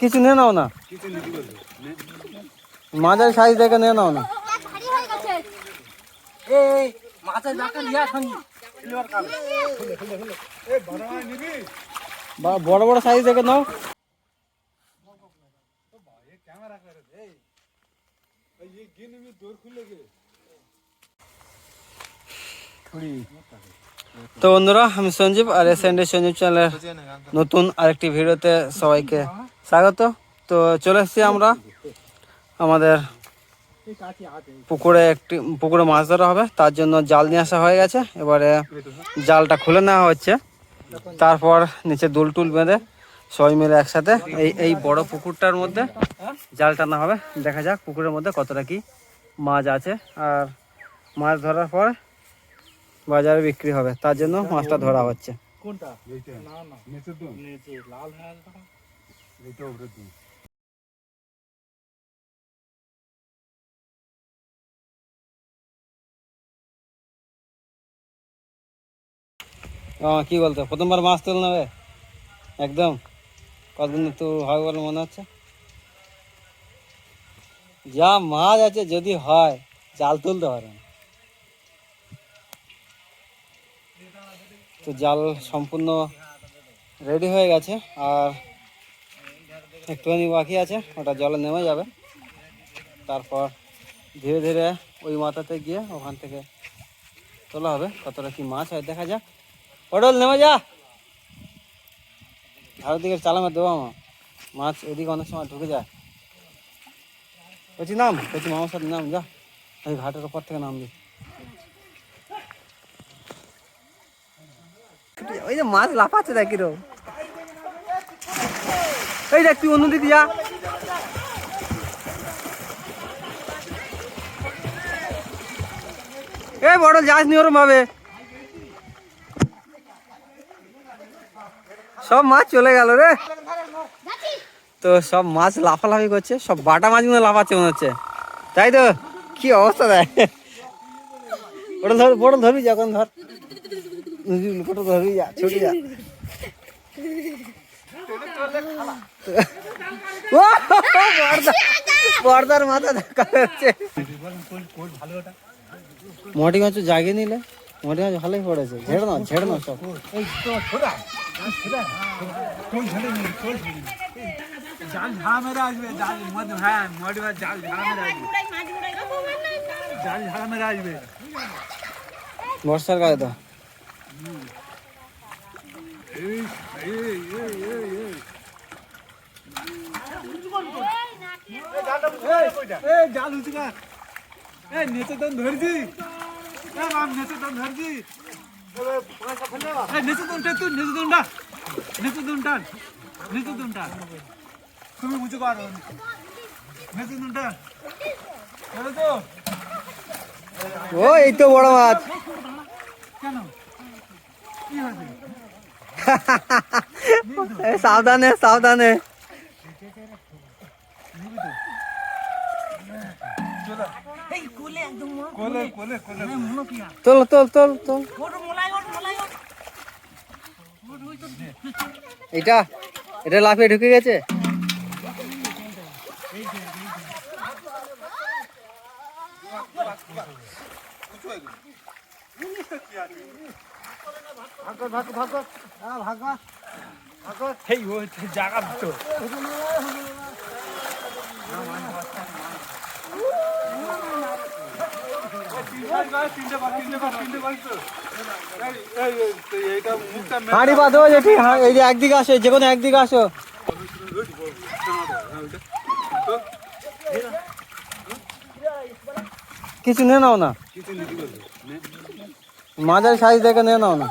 কিছু নিয়ে নাও না। মাঝারি সাইজ দেখে নিয়ে নাও না। হয়ে বড় বড় সাইজ দেখে নাও। তো বন্ধুরা, আমি সঞ্জীব আর এস এন্ড সঞ্জীব চ্যানেলের নতুন আরেকটি ভিডিওতে সবাইকে স্বাগত। তো চলে এসেছি আমরা আমাদের পুকুরে একটি, পুকুরে মাছ ধরা হবে, তার জন্য জাল নিয়ে আসা হয়ে গেছে। এবারে জালটা খুলে নেওয়া হচ্ছে। তারপর নিচে দুল টুল বেঁধে সবাই মিলে একসাথে এই এই বড় পুকুরটার মধ্যে জাল টানা হবে। দেখা যাক পুকুরের মধ্যে কতটা কি মাছ আছে। আর মাছ ধরার পর বাজারে বিক্রি হবে তার জন্য মাছটা ধরা হচ্ছে। কোনটা? না না। নিচের দুন নিচে লাল হয়ে এইটা উপরের দুন আহ, কি বলতো প্রথমবার মাছ তুলে নেবে একদম? কতদিন তো হবে বলে মনে হচ্ছে? যা মাছ আছে যদি হয় জাল তুলতে পারে না। তো জাল সম্পূর্ণ রেডি হয়ে গেছে আর একটুখানি বাকি আছে, ওটা জলে নেমে যাবে। তারপর ধীরে ধীরে ওই মাথাতে গিয়ে ওখান থেকে তোলা হবে, কতটা কি মাছ হয় দেখা যাক। পটল, নেমে যা! ধারের দিকে চালামে দেবো আমার মাছ এদিকে অনেক সময় ঢুকে যায়। বলছি নাম কচি মামার সাথে নাম, যা। এই ঘাটের ওপর থেকে নাম নামবি ওই যে মাছ লাফাচ্ছে দেখ কিরো এই দেখ, তুই অন্যদিকে যা। এই বড় যাস নি ওরম ভাবে সব মাছ চলে গেল রে। তো সব মাছ লাফালাফি করছে, সব বাটা মাছ মাছগুলো লাফাচ্ছে মনে হচ্ছে। তাই তো? কি অবস্থা দেয় ওটা ধর বড় ধরবি যখন ধর। ওটা ধরবি যা ছুটি যা ও, পর্দা- পর্দার মাথা দেখা যাচ্ছে মোটি মাছ জাগিয়ে নিলে মোটি মাছ ভালোই পড়েছে ঝেড়ে না ঝেড়ে না সব এই তো ছোড়া ছোড়া কোন ছেড়ে নি কোন ছেড়ে নি জাল ঝাড়া মেরে আসবে জাল মধ্যে হ্যাঁ মডি জাল ঝাড়া মেরে আসবে জাল ঝাড়া মেরে আসবে বর্ষার গায়ে তো জাল উঠে গা এই নেচে তো ধরছি নেচে তো ধরছি নেচে তো তুই নেচে উঠা নেচে তুমি উঁচু করো নেচে উঠা তো ও, এই তো বড় মাছ। কেন? সাবধানে সাবধানে। কোলে কোলে কোলে। মনো তোল তোল তোল তোল। এটা এটা লাফিয়ে ঢুকে গেছে? সেই ও জায়গা তো হাঁড়ি বাঁধো যেটি হা- এই যে একদিকে আসো যে কোনো একদিকে আসো। কিছু নিয়ে নাও না। মাঝারি সাইজ দেখে নিয়ে নাও না।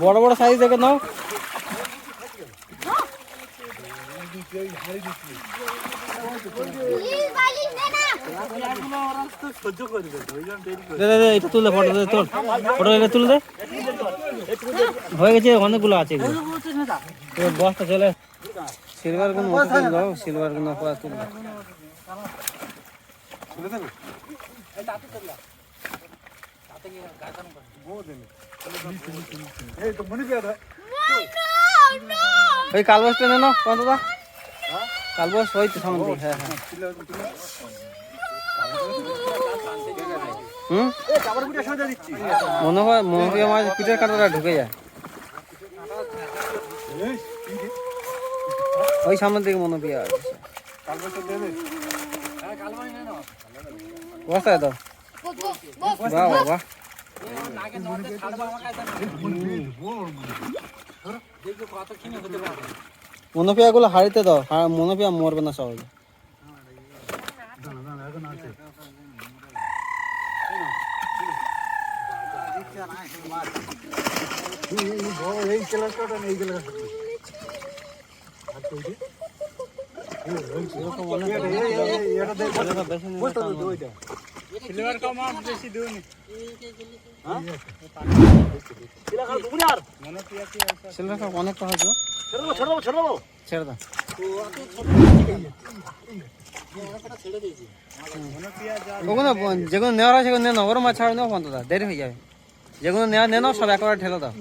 বড় বড় সাইজ দেখে নাও প্লিজ বালিশ দে না সহ্য করবে তো, ওই জন্য দেরি করে। দে দে দে ফটো ফটো হয়ে গেছে, অনেকগুলো আছে বস্তা চলে। সিলভার দাও, সিলভারগুলো পরে তুলে দাও। এই কত দা কালবাস ওই তো সামনে হ্যাঁ হ্যাঁ। হুম? মনে হয় মনে মাছ পিঠের কাঁটাটা ঢুকে যায়। ওই সামনের দিকে মনে পিয়া আছে বস্তায় দাও। বাহ বাহ বাহ। মনোপিয়া গুলো হাড়িতে দাও মনোপিয়া মরবে না সহজে। সিলভার কম আর ছেড়ে দাও ওগুলো যেগুলো নেওয়ার আছে সেগুলো নিয়ে নাও ওরম মাছ ছাড়ো নাও বন্ধ দাও দেরি হয়ে যাবে যেগুলো নেওয়া নিয়ে নাও সব একবার ঠেলে দাও